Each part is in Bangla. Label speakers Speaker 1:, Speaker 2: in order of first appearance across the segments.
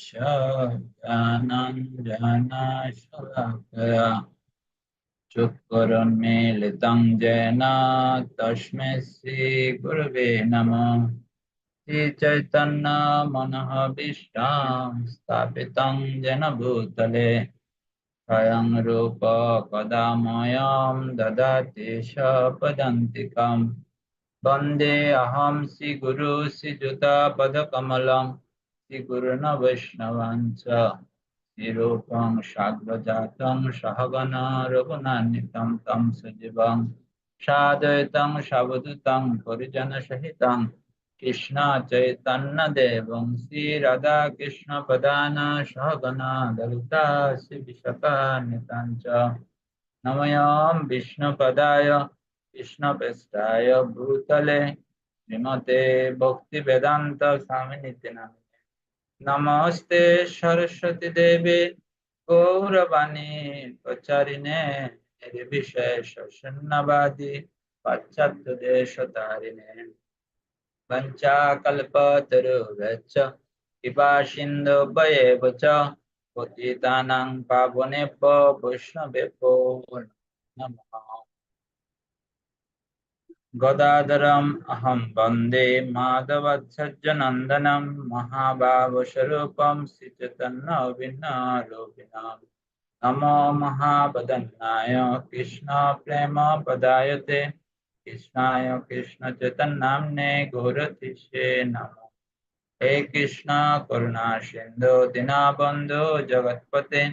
Speaker 1: शनञ्जनशलाकया चुक्कुरुन्मीलितं जैन तस्मै श्रीगुरवे नमः श्रीचैतन्यमनः विष्टां स्थापितं येन भूतले स्वयं रूप कदा मयां ददाति सपदन्तिकं वन्दे अहं श्रीगुरु श्रीयुतापदकमलम् श्रीगुरुणवैष्णवाञ्च निरूपं शाग्वजातं सहगना रघुनान्वितं तं सजीवं सादयतं शवदुतं परिजनसहितं कृष्णा चैतन्यदेवं श्रीराधाकृष्णपदान् सहगना दलिता श्रीविशतान्वितं च नमयां विष्णुपदाय कृष्णपेष्टाय भूतले श्रीमते भक्तिवेदान्तस्वामिनित्यनामि নমস্তে সরস্বতী দেবী গৌরবাণী প্রচারিণে বিশেষ শূন্যবাদী পাশ্চাত্য দেশ তারিণে পঞ্চাকল্পতরুভ্যশ্চ কৃপা সিন্ধুভ্যেব চ পতিতানাং পাবনেভ্য বৈষ্ণবেভ্যো নমঃ गदाधरम् अहम वंदे माधवत्सज्जनन्दनं महाभावस्वरूपं श्रीचैतन्यभिन्नरूपिणां नमो कृष्ण प्रेम पदाय ते कृष्णाय कृष्णचैतन्नाम्ने घोरतिष्ये नमो हे कृष्ण करुणा सिंधु दीनाबंधु जगत्पते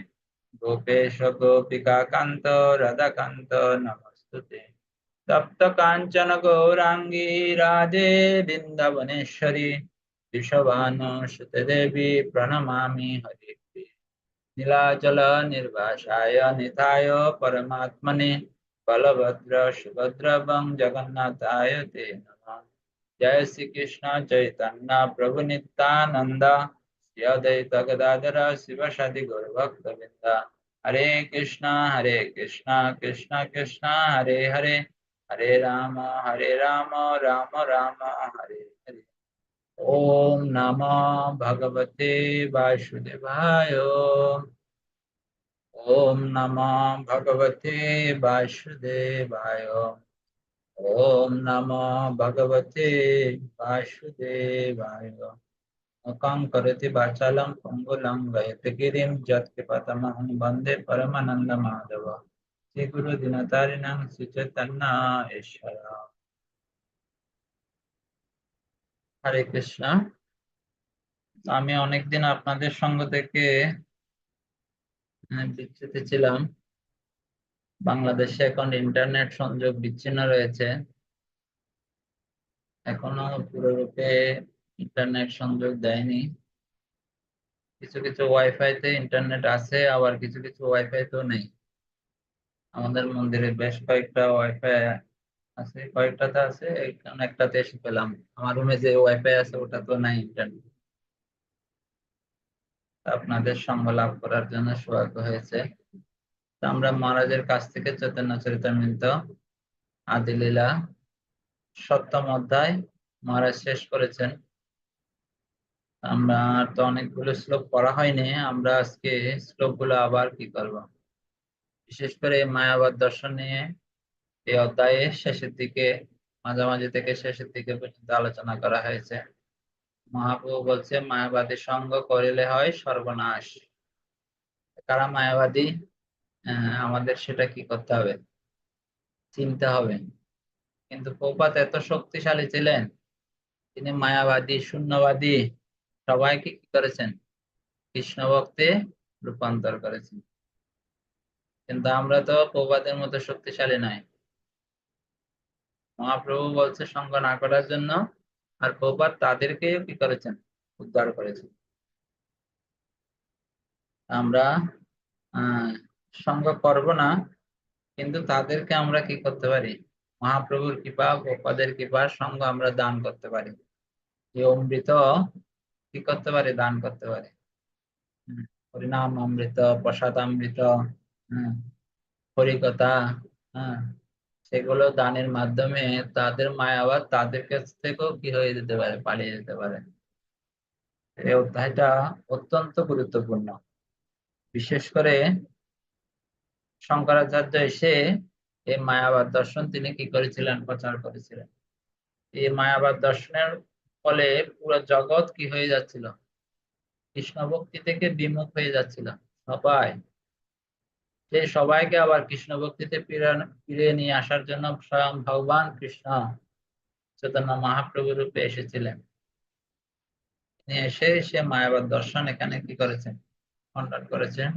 Speaker 1: गोपेश गोपिकान्त रदाकान्त नमस्तुते कांचन गौरांगी राधे बिंदवनेश्वरी विषवानो श्रुतदेवी प्रणमा हरिप्रिय नीलाचल निर्वासा निधाय परमात्मने बलभद्र सुभद्रवं जगन्नाथाय ते जय श्री कृष्ण चैतन्य प्रभु नित्यानंद गदाधर शिव सदि गुरु भक्त हरे कृष्णा हरे कृष्णा कृष्णा कृष्णा हरे हरे हरे राम हरे राम राम राम हरे हरे ओम नम भगवते वासुदेवाय ओम नम भगवते वासुदेवाय ओम नम भगवते वासुदेवाय मुखं करति वाचालं पङ्गुलं वयति गिरिं यत्कृपतमहं वन्दे परमानन्दमाधव श्री गुरु दिनतारिणां सुचेतन्नाश्वर হরে আমি অনেকদিন আপনাদের সঙ্গ থেকে মানে বিচ্ছুতি ছিলাম বাংলাদেশে এখন ইন্টারনেট সংযোগ বিচ্ছিন্ন রয়েছে এখনো পুরোরূপে ইন্টারনেট সংযোগ দেয়নি কিছু কিছু ওয়াইফাইতে ইন্টারনেট আছে আবার কিছু কিছু ওয়াইফাই তো নেই আমাদের মন্দিরে বেশ কয়েকটা ওয়াইফাই আছে কয়েকটা তো আছে একটাতে এসে পেলাম আমার রুমে যে ওয়াইফাই আছে ওটা তো নাই ইন্টারনেট আপনাদের সঙ্গ লাভ করার জন্য সৌভাগ্য হয়েছে আমরা মহারাজের কাছ থেকে চৈতন্য চরিতামৃত আদিলীলা সপ্তম অধ্যায় মহারাজ শেষ করেছেন আমরা তো অনেকগুলো শ্লোক পড়া হয়নি আমরা আজকে শ্লোকগুলো আবার কি করবো বিশেষ করে মায়াবাদ দর্শন নিয়ে এই অধ্যায়ে শেষের দিকে মাঝামাঝি থেকে শেষের দিকে পর্যন্ত আলোচনা করা হয়েছে মহাপ্রভু বলছে মায়াবাদী সঙ্গ করিলে হয় সর্বনাশ কারা মায়াবাদী আমাদের সেটা কি করতে হবে চিনতে হবে কিন্তু প্রপাত এত শক্তিশালী ছিলেন তিনি মায়াবাদী শূন্যবাদী সবাইকে কি করেছেন কৃষ্ণ ভক্তে রূপান্তর করেছেন কিন্তু আমরা তো প্রবাদের মতো শক্তিশালী নাই মহাপ্রভু বলছে সঙ্গ না করার জন্য আর প্রবাদ তাদেরকে কি করেছেন উদ্ধার করেছেন আমরা সঙ্গ করব না কিন্তু তাদেরকে আমরা কি করতে পারি মহাপ্রভুর কৃপা প্রপাদের কৃপা সঙ্গ আমরা দান করতে পারি অমৃত কি করতে পারে দান করতে পারে হরিনাম অমৃত প্রসাদ অমৃত হরিকতা সেগুলো দানের মাধ্যমে তাদের মায়াবাদ তাদের কাছ থেকেও কি হয়ে যেতে পারে পালিয়ে যেতে পারে এই অধ্যায়টা অত্যন্ত গুরুত্বপূর্ণ বিশেষ করে শঙ্করাচার্য এসে এই মায়াবাদ দর্শন তিনি কি করেছিলেন প্রচার করেছিলেন এই মায়াবাদ দর্শনের ফলে পুরো জগৎ কি হয়ে যাচ্ছিল কৃষ্ণ ভক্তি থেকে বিমুখ হয়ে যাচ্ছিল সবাই সেই সবাইকে আবার কৃষ্ণ ভক্তিতে ফিরে নিয়ে আসার জন্য স্বয়ং ভগবান কৃষ্ণ চৈতন্য মহাপ্রভু রূপে এসেছিলেন তিনি এসে সে মায়াবাদ দর্শন এখানে কি করেছেন খন্ডন করেছেন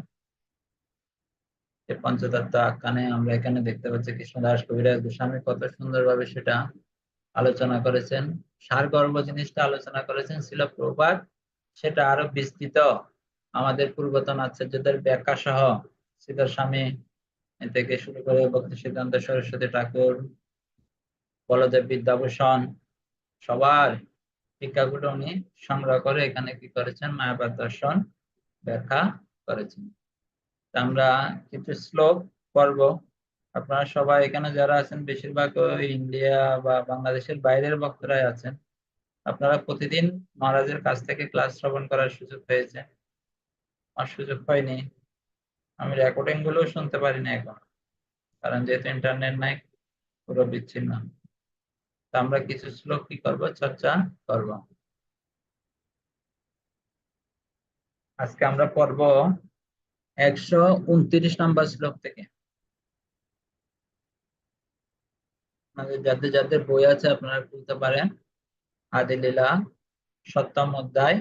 Speaker 1: পঞ্চতত্ত্ব আখ্যানে আমরা এখানে দেখতে পাচ্ছি কৃষ্ণদাস কবিরাজ গোস্বামী কত সুন্দরভাবে সেটা আলোচনা করেছেন সারগর্ব জিনিসটা আলোচনা করেছেন ছিল প্রবাদ সেটা আরো বিস্তৃত আমাদের পূর্বতন আচার্যদের ব্যাখ্যা সহ সীতার স্বামী থেকে শুরু করে ভক্ত সিদ্ধান্ত সরস্বতী ঠাকুর বলদেব বিদ্যাভূষণ সবার টিকাগুলো উনি সংগ্রহ করে এখানে কি করেছেন মায়াবাদ দর্শন ব্যাখ্যা করেছেন আমরা কিছু শ্লোক পড়ব আপনারা সবাই এখানে যারা আছেন বেশিরভাগ ইন্ডিয়া বা বাংলাদেশের বাইরের বক্তরাই আছেন আপনারা প্রতিদিন মহারাজের কাছ থেকে ক্লাস শ্রবণ করার সুযোগ পেয়েছেন আর সুযোগ হয়নি আমি রেকর্ডিং গুলো শুনতে পারি না এখন কারণ যেহেতু ইন্টারনেট নাই পুরো বিচ্ছিন্ন তা আমরা কিছু শ্লোক কি করব চর্চা করব আজকে আমরা পড়ব একশো উনত্রিশ নম্বর শ্লোক থেকে আমাদের যাদের যাদের বই আছে আপনারা খুলতে পারেন আদিলীলা সপ্তম অধ্যায়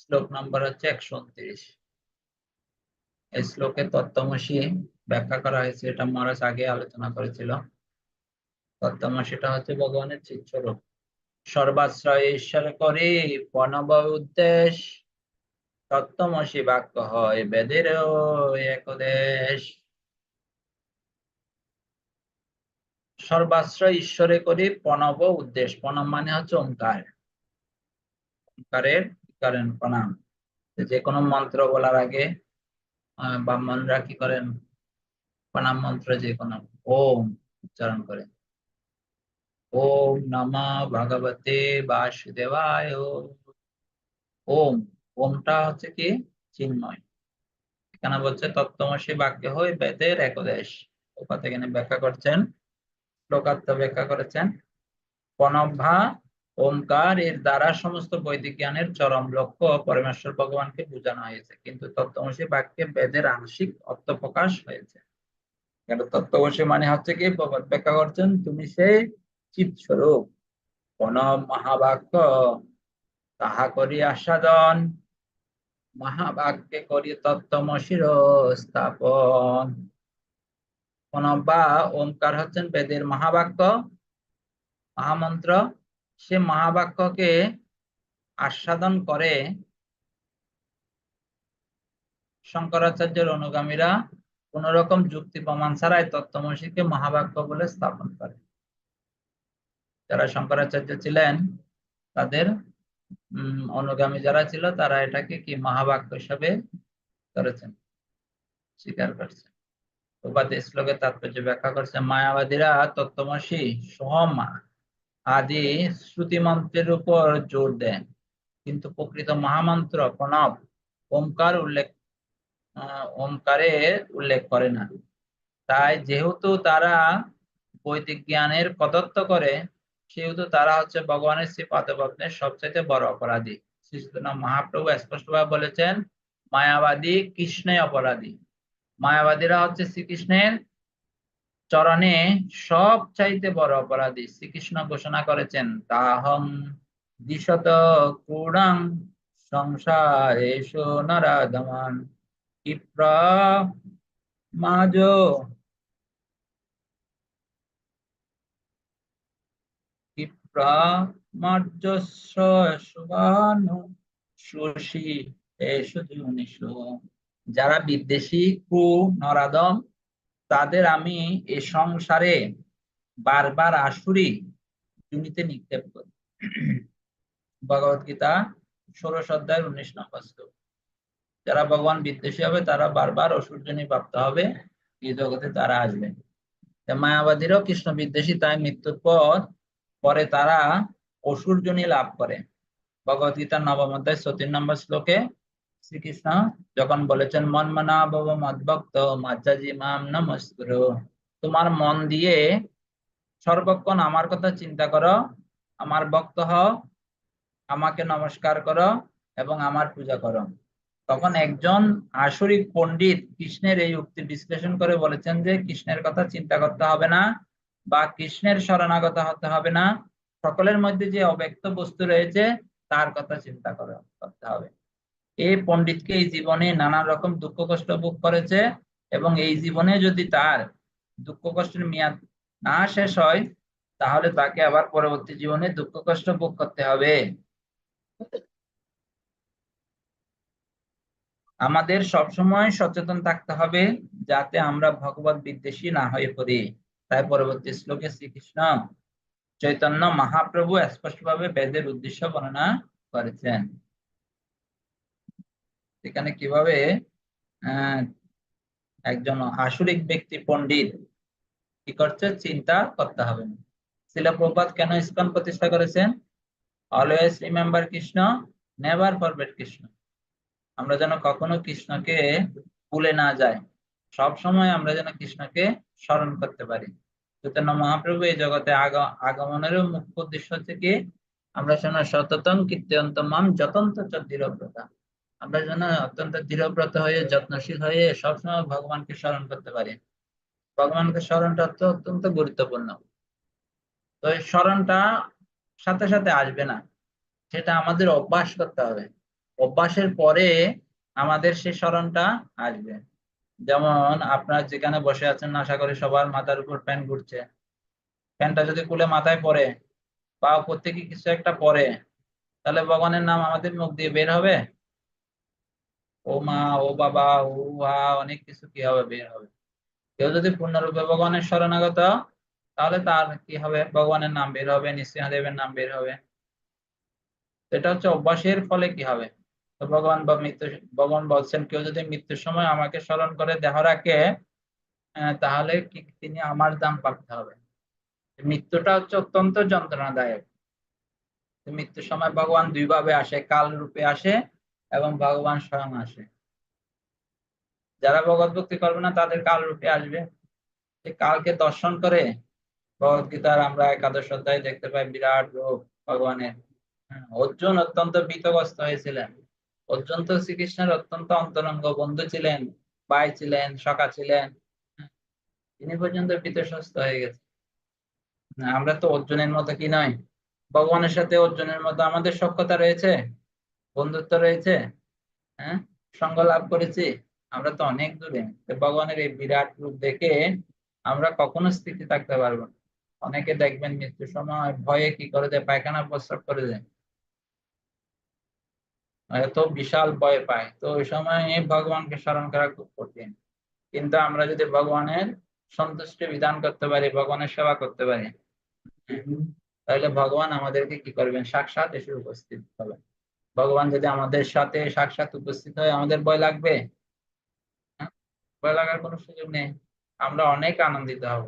Speaker 1: শ্লোক নম্বর হচ্ছে একশো উনত্রিশ শ্লোকে তত্ত্বমসী ব্যাখ্যা করা হয়েছে এটা মহারাজ আগে আলোচনা করেছিল তত্ত্বমসিটা হচ্ছে ভগবানের চিত্ররূপ সর্বাশ্রয় ঈশ্বর করে প্রণব উদ্দেশ তত্ত্বমসি বাক্য হয় বেদের একদেশ সর্বাশ্রয় ঈশ্বরে করে প্রণব উদ্দেশ প্রণব মানে হচ্ছে ওঙ্কার ওঙ্কারের কারণ প্রণাম যে কোনো মন্ত্র বলার আগে ব্রাহ্মণরা কি করেন প্রণাম মন্ত্র যে কোনো ওম উচ্চারণ করেন ওম নমা ভগবতে বাসুদেবায় ওম ওমটা হচ্ছে কি চিন্ময় কেন বলছে তত্ত্বমসী বাক্য হয়ে বেদের একদেশ কথা এখানে ব্যাখ্যা করছেন লোকাত্ম ব্যাখ্যা করেছেন পনভা ওমকার এর দ্বারা সমস্ত বৈদিক জ্ঞানের চরম লক্ষ্য পরমেশ্বর ভগবানকে বোঝানো হয়েছে কিন্তু তত্ত্বংশী বাক্যে বেদের আংশিক অর্থ প্রকাশ হয়েছে তত্ত্বংশী মানে হচ্ছে কি ব্যাখ্যা করছেন তুমি সেই চিৎস্বরূপ কোন মহাবাক্য তাহা করি আসাদন মহাবাক্যে করি তত্ত্বমশির স্থাপন কোন বা ওমকার হচ্ছেন বেদের মহাবাক্য মহামন্ত্র সে মহাবাক্যকে আস্বাদন করে শঙ্করাচার্যের অনুগামীরা কোন রকম যুক্তি প্রমাণ ছাড়াই তত্ত্বমসিকে মহাবাক্য বলে স্থাপন করে যারা শঙ্করাচার্য ছিলেন তাদের অনুগামী যারা ছিল তারা এটাকে কি মহাবাক্য হিসাবে করেছেন স্বীকার করছে উপাধি শ্লোকের তাৎপর্য ব্যাখ্যা করছে মায়াবাদীরা তত্ত্বমসী সহমা মা আদি শ্রুতিমন্ত্রের উপর জোর দেন কিন্তু প্রকৃত মহামন্ত্র প্রণব ওমকার উল্লেখ ওমকারের উল্লেখ করে না তাই যেহেতু তারা বৈদিক জ্ঞানের কদত্ব করে সেহেতু তারা হচ্ছে ভগবানের শ্রী পাদপত্নের সবচেয়ে বড় অপরাধী শ্রীচৈতন্য মহাপ্রভু স্পষ্টভাবে বলেছেন মায়াবাদী কৃষ্ণে অপরাধী মায়াবাদীরা হচ্ছে শ্রীকৃষ্ণের চরণে সব চাইতে বড় অপরাধী শ্রীকৃষ্ণ ঘোষণা করেছেন তাহম দ্বিশত কুড়াং সংসারেশো নরাধমান ইপ্রা মাজ ইপ্রা মার্জস্ব সুবানু সুশী এসো যারা বিদ্বেষী কু নরাদম তাদের আমি এ সংসারে বারবার আসুরি জুনিতে নিক্ষেপ করি ভগবত গীতা ষোলশ অধ্যায়ের উনিশ নম্বর শ্লোক যারা ভগবান বিদ্বেষী হবে তারা বারবার অসূর্যনী প্রাপ্ত হবে এই জগতে তারা আসবে মায়াবাদীরাও কৃষ্ণ বিদ্বেষী তাই মৃত্যুর পর পরে তারা অসূর্যনী লাভ করে ভগবত গীতার নবম অধ্যায় সতীর নম্বর শ্লোকে শ্রীকৃষ্ণ যখন বলেছেন মন মনা মদভক্ত মাজ্জাজি মাম নমস্কুর তোমার মন দিয়ে সর্বক্ষণ আমার কথা চিন্তা করো আমার ভক্ত হও আমাকে নমস্কার করো এবং আমার পূজা করো তখন একজন আসরিক পণ্ডিত কৃষ্ণের এই উক্তি বিশ্লেষণ করে বলেছেন যে কৃষ্ণের কথা চিন্তা করতে হবে না বা কৃষ্ণের শরণাগত হতে হবে না সকলের মধ্যে যে অব্যক্ত বস্তু রয়েছে তার কথা চিন্তা করতে হবে এ পণ্ডিতকে এই জীবনে নানা রকম দুঃখ কষ্ট ভোগ করেছে এবং এই জীবনে যদি তার দুঃখ কষ্টের মেয়াদ না শেষ হয় তাহলে তাকে আবার পরবর্তী জীবনে দুঃখ কষ্ট ভোগ করতে হবে আমাদের সবসময় সচেতন থাকতে হবে যাতে আমরা ভগবত বিদ্বেষী না হয়ে পড়ি তাই পরবর্তী শ্লোকে শ্রীকৃষ্ণ চৈতন্য মহাপ্রভু স্পষ্টভাবে বেদের উদ্দেশ্য বর্ণনা করেছেন এখানে কিভাবে একজন আসুরিক ব্যক্তি পন্ডিত কি করছে চিন্তা করতে হবে শিলাপ্রপাত কেন ইস্কন প্রতিষ্ঠা করেছেন always remember Krishna never forget Krishna আমরা যেন কখনো কৃষ্ণকে ভুলে না যাই সব সময় আমরা যেন কৃষ্ণকে স্মরণ করতে পারি চৈতন্য মহাপ্রভু এই জগতে আগমনেরও মুখ্য উদ্দেশ্য হচ্ছে কি আমরা সততন সততম কীর্তন্তমাম যতন্ত চদ্দির প্রথা আমরা যেন অত্যন্ত দৃঢ়ব্রত হয়ে যত্নশীল হয়ে সবসময় ভগবানকে স্মরণ করতে পারি ভগবানকে স্মরণটা তো অত্যন্ত গুরুত্বপূর্ণ তো এই স্মরণটা সাথে সাথে আসবে না সেটা আমাদের অভ্যাস করতে হবে অভ্যাসের পরে আমাদের সেই স্মরণটা আসবে যেমন আপনার যেখানে বসে আছেন আশা করি সবার মাথার উপর ফ্যান ঘুরছে ফ্যানটা যদি কুলে মাথায় পড়ে বা প্রত্যেকে কিছু একটা পরে তাহলে ভগবানের নাম আমাদের মুখ দিয়ে বের হবে ও মা ও বাবা ও হা অনেক কিছু কি হবে বের হবে কেউ যদি পূর্ণরূপে ভগবানের শরণাগত তাহলে তার কি হবে ভগবানের নাম বের হবে নৃসিংহদেবের নাম বের হবে এটা হচ্ছে অভ্যাসের ফলে কি হবে ভগবান বা মৃত্যু ভগবান বলছেন কেউ যদি মৃত্যুর সময় আমাকে স্মরণ করে দেহ রাখে তাহলে কি তিনি আমার দাম পাঠাতে হবে মৃত্যুটা হচ্ছে অত্যন্ত যন্ত্রণাদায়ক মৃত্যুর সময় ভগবান দুইভাবে আসে কাল রূপে আসে এবং ভগবান স্বয়ং আসে যারা ভগৎ ভক্তি করবে না তাদের কাল রূপে আসবে কালকে দর্শন করে ভগবত গীতার আমরা একাদশ অধ্যায় দেখতে পাই বিরাট রূপ ভগবানের হ্যাঁ, অর্জুন অত্যন্ত বিতগ্রস্ত হয়েছিলেন অর্জুন তো শ্রীকৃষ্ণের অত্যন্ত অন্তরঙ্গ বন্ধু ছিলেন ভাই ছিলেন সকা ছিলেন হ্যাঁ, তিনি পর্যন্ত বিতস্বস্ত হয়ে গেছে আমরা তো অর্জুনের মতো কি নয় ভগবানের সাথে অর্জুনের মতো আমাদের সক্ষতা রয়েছে বন্ধুত্ব রয়েছে হ্যাঁ সঙ্গ লাভ করেছি আমরা তো অনেক দূরে ভগবানের এই বিরাট রূপ দেখে আমরা কখনো স্থিতি থাকতে পারবো না অনেকে দেখবেন মৃত্যুর সময় ভয়ে কি করে দেয় পায়খানা প্রস্রাব করে দেয় এত মানে বিশাল ভয় পায় তো ওই সময় ভগবানকে স্মরণ করা খুব কঠিন কিন্তু আমরা যদি ভগবানের সন্তুষ্টি বিধান করতে পারি ভগবানের সেবা করতে পারি তাহলে ভগবান আমাদেরকে কি করবেন সাক্ষাৎ এসে উপস্থিত হবেন ভগবান যদি আমাদের সাথে সাক্ষাৎ উপস্থিত হয় আমাদের ভয় লাগবে হ্যাঁ? ভয় লাগার কোনো সুযোগ নেই আমরা অনেক আনন্দিত হব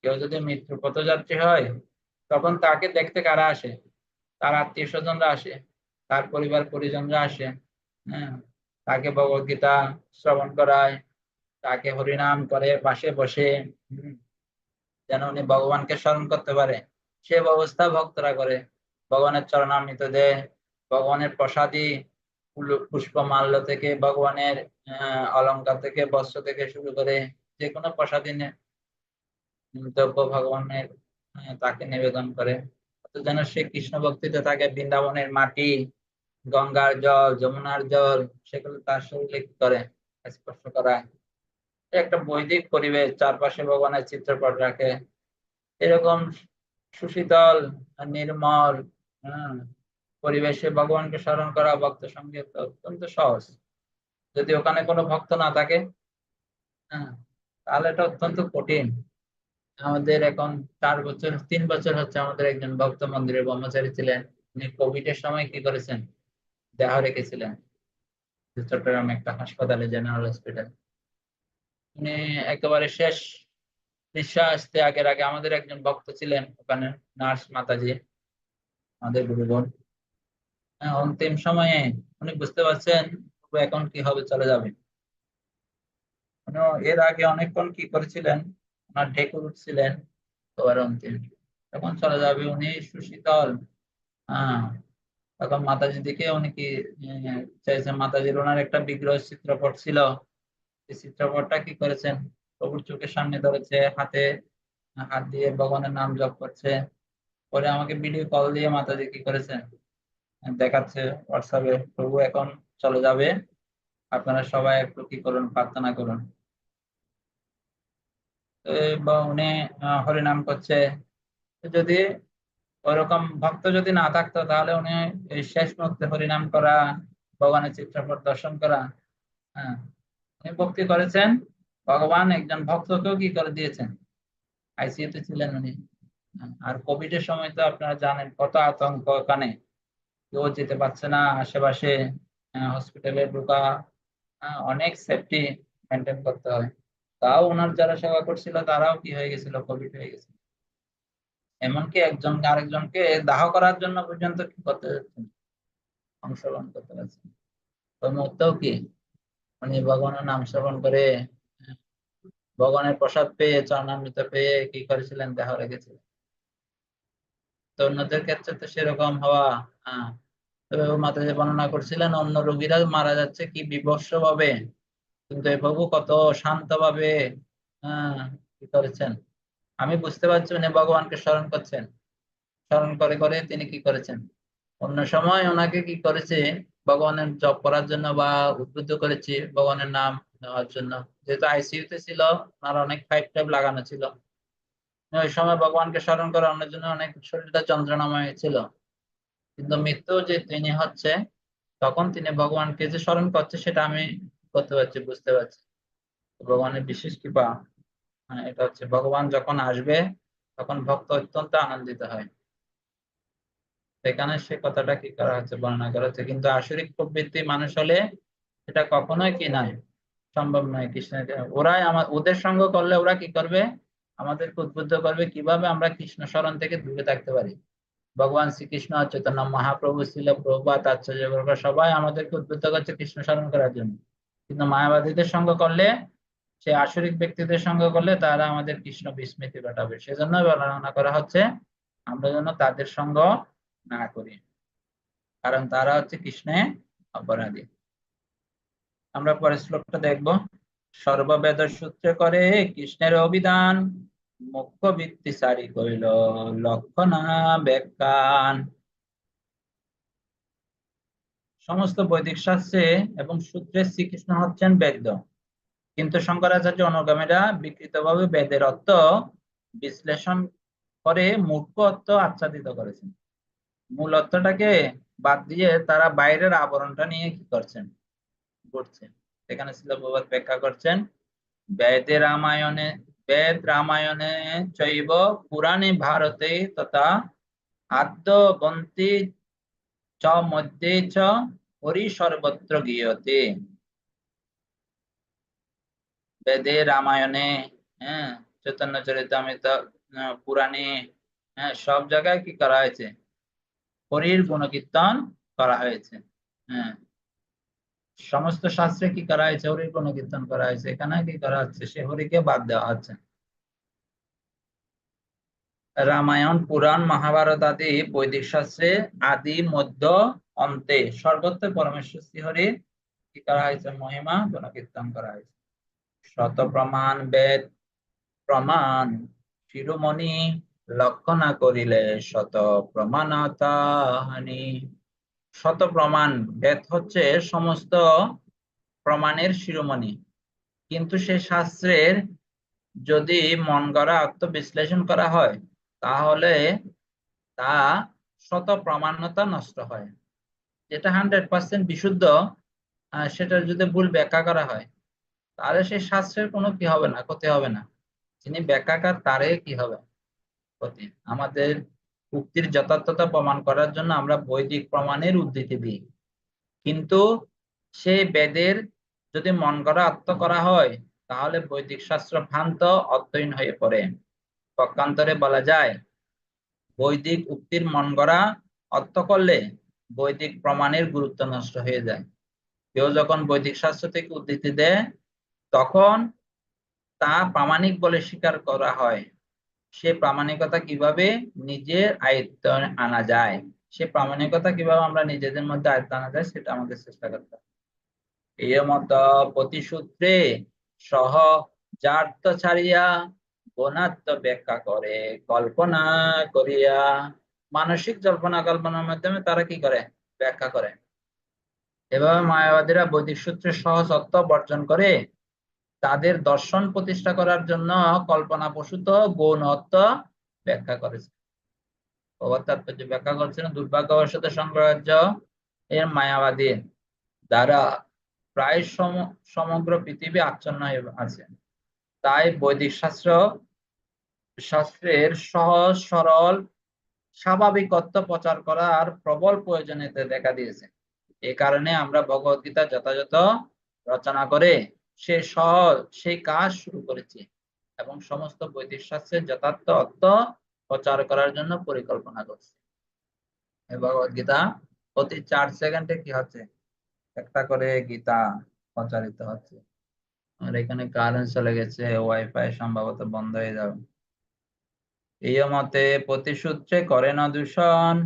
Speaker 1: কেউ যদি মৃত্যু পথযাত্রী হয় তখন তাকে দেখতে কারা আসে তার আত্মীয় স্বজনরা আসে তার পরিবার পরিজনরা আসে হ্যাঁ তাকে ভগবত গীতা শ্রবণ করায় তাকে হরিনাম করে পাশে বসে যেন উনি ভগবানকে স্মরণ করতে পারে সে ব্যবস্থা ভক্তরা করে ভগবানের চরণামৃত দেয় ভগবানের প্রসাদী পুষ্পমাল্য থেকে ভগবানের অলঙ্কার থেকে বস্ত্র থেকে শুরু করে যে কোনো প্রসাদী দ্রব্য ভগবানের তাকে নিবেদন করে যেন সে কৃষ্ণ ভক্তিতে থাকে বৃন্দাবনের মাটি গঙ্গার জল যমুনার জল সেগুলো তার সঙ্গে করে স্পর্শ করায় একটা বৈদিক পরিবেশ চারপাশে ভগবানের চিত্রপট রাখে এরকম সুশীতল নির্মল পরিবেশে ভগবানকে স্মরণ করা ভক্ত সঙ্গে অত্যন্ত সহজ যদি ওখানে কোনো ভক্ত না থাকে হ্যাঁ তাহলে এটা অত্যন্ত কঠিন আমাদের এখন চার বছর তিন বছর হচ্ছে আমাদের একজন ভক্ত মন্দিরের ব্রহ্মচারী ছিলেন উনি কোভিড এর সময় কি করেছেন দেহ রেখেছিলেন চট্টগ্রাম একটা হাসপাতালে জেনারেল হসপিটাল উনি একেবারে শেষ নিঃশ্বাস আসতে আগের আগে আমাদের একজন ভক্ত ছিলেন ওখানে নার্স মাতাজি আমাদের বোন অন্তিম হ্যাঁ, সময়ে উনি বুঝতে পারছেন এখন কি হবে চলে যাবে মানে এর আগে অনেকক্ষণ কি করেছিলেন ওনার ঢেকে উঠছিলেন অন্তিম তখন চলে যাবে উনি সুশীতল হ্যাঁ, তখন মাতাজি দিকে উনি কি চাইছেন মাতাজির ওনার একটা বিগ্রহ চিত্রপট ছিল এই চিত্রপটটা কি করেছেন প্রভুর চোখের সামনে ধরেছে হাতে হাত দিয়ে ভগবানের নাম জপ করছে পরে আমাকে ভিডিও কল দিয়ে মাতাজি কি করেছেন দেখাচ্ছে হোয়াটসঅ্যাপে প্রভু এখন চলে যাবে আপনারা সবাই একটু কি করুন প্রার্থনা করুন বা উনি হরিনাম করছে যদি ওরকম ভক্ত যদি না থাকতো তাহলে উনি এই শেষ মুহূর্তে হরিনাম করা ভগবানের চিত্রপট দর্শন করা হ্যাঁ উনি ভক্তি করেছেন ভগবান একজন ভক্তকেও কি করে দিয়েছেন আইসিইউতে ছিলেন উনি আর কোভিড এর সময় তো আপনারা জানেন কত আতঙ্ক ওখানে কেউ যেতে পারছে না আশেপাশে হসপিটালে ঢোকা অনেক সেফটি মেনটেন করতে হয় তাও ওনার যারা সেবা করছিল তারাও কি হয়ে গেছিল কোভিড হয়ে গেছিল এমনকি একজনকে আরেকজনকে দাহ করার জন্য পর্যন্ত কি করতে যাচ্ছেন অংশগ্রহণ করতে পারছেন ওই মুহূর্তেও কি উনি ভগবানের নাম শ্রবণ করে ভগবানের প্রসাদ পেয়ে চরণামৃত পেয়ে কি করেছিলেন দেহ রেখেছিলেন তো অন্যদের ক্ষেত্রে তো সেরকম হওয়া হ্যাঁ তবে মাতা যে বর্ণনা করছিলেন অন্য রোগীরা মারা যাচ্ছে কি বিবর্ষ ভাবে কিন্তু এ বাবু কত শান্ত ভাবে কি করেছেন আমি বুঝতে পারছি উনি ভগবানকে স্মরণ করছেন স্মরণ করে করে তিনি কি করেছেন অন্য সময় ওনাকে কি করেছে ভগবানের জপ করার জন্য বা উদ্বুদ্ধ করেছে ভগবানের নাম নেওয়ার জন্য যেহেতু আইসিউতে ছিল ওনার অনেক ফাইভ টাইপ লাগানো ছিল ওই সময় ভগবানকে স্মরণ করে অন্যের জন্য অনেক শরীরটা যন্ত্রণাময় ছিল কিন্তু মৃত্যু যে তিনি হচ্ছে তখন তিনি ভগবানকে যে স্মরণ করছে সেটা আমি করতে পারছি বুঝতে পারছি ভগবানের বিশেষ কৃপা মানে এটা হচ্ছে ভগবান যখন আসবে তখন ভক্ত অত্যন্ত আনন্দিত হয় সেখানে সে কথাটা কি করা হচ্ছে বর্ণনা করা হচ্ছে কিন্তু আসরিক প্রবৃত্তি মানুষ হলে সেটা কখনোই কি নাই সম্ভব নয় কৃষ্ণের ওরাই আমার ওদের সঙ্গ করলে ওরা কি করবে আমাদেরকে উদ্বুদ্ধ করবে কিভাবে আমরা কৃষ্ণ স্মরণ থেকে দূরে থাকতে পারি ভগবান শ্রীকৃষ্ণ চৈতন্য মহাপ্রভু শিল প্রভাত আচার্য সবাই আমাদেরকে উদ্বুদ্ধ করছে কৃষ্ণ স্মরণ করার জন্য কিন্তু মায়াবাদীদের সঙ্গ করলে সে আসরিক ব্যক্তিদের সঙ্গ করলে তারা আমাদের কৃষ্ণ বিস্মৃতি ঘটাবে সেজন্য বর্ণনা করা হচ্ছে আমরা যেন তাদের সঙ্গ না করি কারণ তারা হচ্ছে কৃষ্ণে অপরাধী আমরা পরের শ্লোকটা দেখবো সর্ববেদ সূত্রে করে কৃষ্ণের অভিধান মুখ্য বৃত্তি সারি করিল লক্ষণা ব্যাখ্যান সমস্ত বৈদিক শাস্ত্রে এবং সূত্রে শ্রীকৃষ্ণ হচ্ছেন বেদ কিন্তু শঙ্করাচার্য অনুগামীরা বিকৃতভাবে বেদের অর্থ বিশ্লেষণ করে মূর্খ অর্থ আচ্ছাদিত করেছেন মূল অর্থটাকে বাদ দিয়ে তারা বাইরের আবরণটা নিয়ে কি করছেন করছেন সেখানে শিল ব্যাখ্যা করছেন বেদে রামায়ণে বেদ রামায়ণে চৈব পুরাণে ভারতে তথা আদ্যবন্তি চ মধ্যে চ হরি সর্বত্র গিয়তে বেদে রামায়ণে হ্যাঁ চৈতন্য চরিতামৃত পুরাণে হ্যাঁ সব জায়গায় কি করা হয়েছে হরির গুণকীর্তন করা হয়েছে হ্যাঁ সমস্ত শাস্ত্রে কি করা হয়েছে হরির কোনো কীর্তন করা হয়েছে এখানে কি করা হচ্ছে সে হরিকে বাদ দেওয়া হচ্ছে রামায়ণ পুরাণ মহাভারত আদি বৈদিক শাস্ত্রে আদি মধ্য অন্তে সর্বত্র পরমেশ্বর শ্রীহরি কি করা হয়েছে মহিমা গুণকীর্তন করা হয়েছে শত প্রমাণ বেদ প্রমাণ শিরোমণি লক্ষ্য না করিলে শত প্রমাণতা হানি শত প্রমাণ বেদ হচ্ছে সমস্ত প্রমাণের শিরোমণি কিন্তু সে শাস্ত্রের যদি মন গড়া আত্মবিশ্লেষণ করা হয় তাহলে তা শত প্রমাণতা নষ্ট হয় যেটা হান্ড্রেড পার্সেন্ট বিশুদ্ধ সেটার যদি ভুল ব্যাখ্যা করা হয় তাহলে সেই শাস্ত্রের কোনো কি হবে না ক্ষতি হবে না যিনি ব্যাখ্যাকার তারে কি হবে ক্ষতি আমাদের উক্তির যথার্থতা প্রমাণ করার জন্য আমরা বৈদিক প্রমাণের উদ্ধৃতি দিই কিন্তু সে বেদের যদি মন করা আত্ম করা হয় তাহলে বৈদিক শাস্ত্র ভ্রান্ত অর্থহীন হয়ে পড়ে পক্ষান্তরে বলা যায় বৈদিক উক্তির মন গড়া অর্থ করলে বৈদিক প্রমাণের গুরুত্ব নষ্ট হয়ে যায় কেউ যখন বৈদিক শাস্ত্র থেকে উদ্ধৃতি দেয় তখন তা প্রামাণিক বলে স্বীকার করা হয় সে প্রামাণিকতা কিভাবে নিজের আয়ত্ত আনা যায় সে প্রামাণিকতা কিভাবে আমরা নিজেদের মধ্যে আয়ত্ত আনা যায় সেটা আমাদের চেষ্টা করতে হবে এর মত প্রতিসূত্রে সহ যার্ত ছাড়িয়া গোনাত্ম ব্যাখ্যা করে কল্পনা করিয়া মানসিক জল্পনা কল্পনার মাধ্যমে তারা কি করে ব্যাখ্যা করে এভাবে মায়াবাদীরা বৈদিক সূত্রের সহজত্ব বর্জন করে তাদের দর্শন প্রতিষ্ঠা করার জন্য কল্পনা বসুত গৌণ ব্যাখ্যা করেছে তাৎপর্য ব্যাখ্যা করছেন দুর্ভাগ্যবশত সংগ্রাজ্য এর মায়াবাদী দ্বারা প্রায় সমগ্র পৃথিবী আচ্ছন্ন হয়ে আছে তাই বৈদিক শাস্ত্র শাস্ত্রের সহজ সরল স্বাভাবিকত্ব প্রচার করার প্রবল প্রয়োজনীয়তা দেখা দিয়েছে এ কারণে আমরা ভগবদ্গীতা যথাযথ রচনা করে সে সহজ সেই কাজ শুরু করেছে এবং সমস্ত বৈদিক শাস্ত্রের যথার্থ অর্থ প্রচার করার জন্য পরিকল্পনা করছে ভগবত গীতা প্রতি চার সেকেন্ডে কি হচ্ছে একটা করে গীতা প্রচারিত হচ্ছে আর এখানে কারেন্ট চলে গেছে ওয়াইফাই সম্ভবত বন্ধ হয়ে যাবে এই মতে প্রতিসূত্রে করে না দূষণ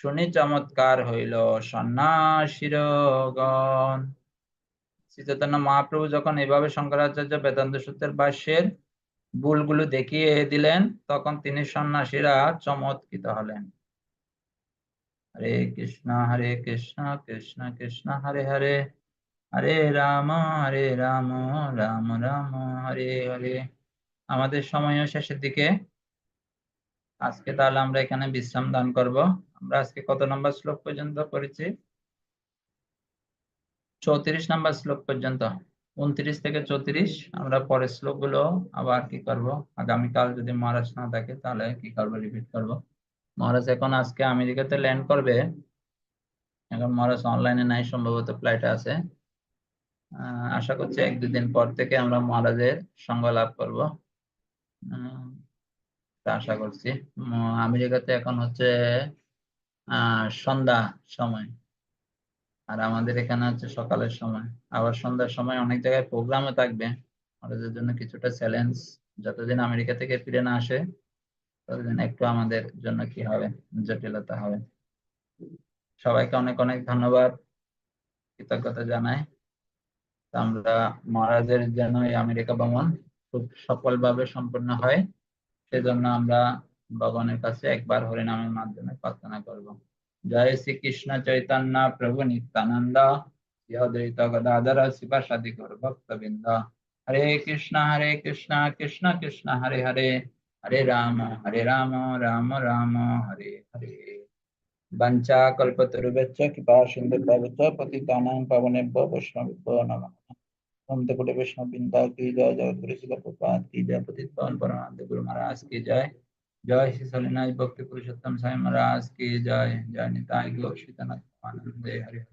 Speaker 1: শুনি চমৎকার হইল সন্ন্যাসীর গণ শ্রীচৈতন্য মহাপ্রভু যখন এভাবে শঙ্করাচার্য বেদান্ত সূত্রের ভাষ্যের ভুলগুলো দেখিয়ে দিলেন তখন তিনি সন্ন্যাসীরা চমৎকৃত হলেন হরে কৃষ্ণ হরে কৃষ্ণ কৃষ্ণ কৃষ্ণ হরে হরে হরে রাম হরে রাম রাম রাম হরে হরে আমাদের সময় শেষের দিকে আজকে তাহলে আমরা এখানে বিশ্রাম দান করব আমরা আজকে কত নম্বর শ্লোক পর্যন্ত করেছি চৌত্রিশ নাম্বার শ্লোক পর্যন্ত উনত্রিশ থেকে চৌত্রিশ আমরা পরের শ্লোক গুলো আবার কি করব আগামীকাল যদি মহারাজ না থাকে তাহলে কি করবো রিপিট করবো মহারাজ এখন আজকে আমেরিকাতে ল্যান্ড করবে এখন মহারাজ অনলাইনে নাই সম্ভবত ফ্লাইটে আছে আশা করছি এক দুদিন পর থেকে আমরা মহারাজের সঙ্গ লাভ করব তা আশা করছি আমেরিকাতে এখন হচ্ছে সন্ধ্যা সময় আর আমাদের এখানে হচ্ছে সকালের সময় আবার সন্ধ্যার সময় অনেক জায়গায় প্রোগ্রামও থাকবে আমাদের জন্য কিছুটা চ্যালেঞ্জ যতদিন আমেরিকা থেকে ফিরে না আসে ততদিন একটু আমাদের জন্য কি হবে জটিলতা হবে সবাইকে অনেক অনেক ধন্যবাদ কৃতজ্ঞতা জানায় আমরা মহারাজের যেন এই আমেরিকা ভ্রমণ খুব সফলভাবে সম্পন্ন হয় সেজন্য আমরা ভগবানের কাছে একবার হরিনামের মাধ্যমে প্রার্থনা করবো जय श्री कृष्ण चैतन्य प्रभु नित्यानंद यद्वैत गदाधर शिवासादि गौर भक्त बिंद हरे कृष्ण हरे कृष्ण कृष्ण कृष्ण हरे हरे हरे राम हरे राम राम राम हरे हरे वंचा कल्पतरुभ्य कृपा सिंधु पतितानां पावनेभ्यो वैष्णवेभ्यो नमः हम तो कुटे वैष्णव बिंदा की जय जगत गुरु शिला की जय पतित पावन परमानंद गुरु महाराज की जय जय श्री सलनाज भक्ति पुरुषोत्तम साई महाराज की जय जय निताय गौशी तनानंदे हरि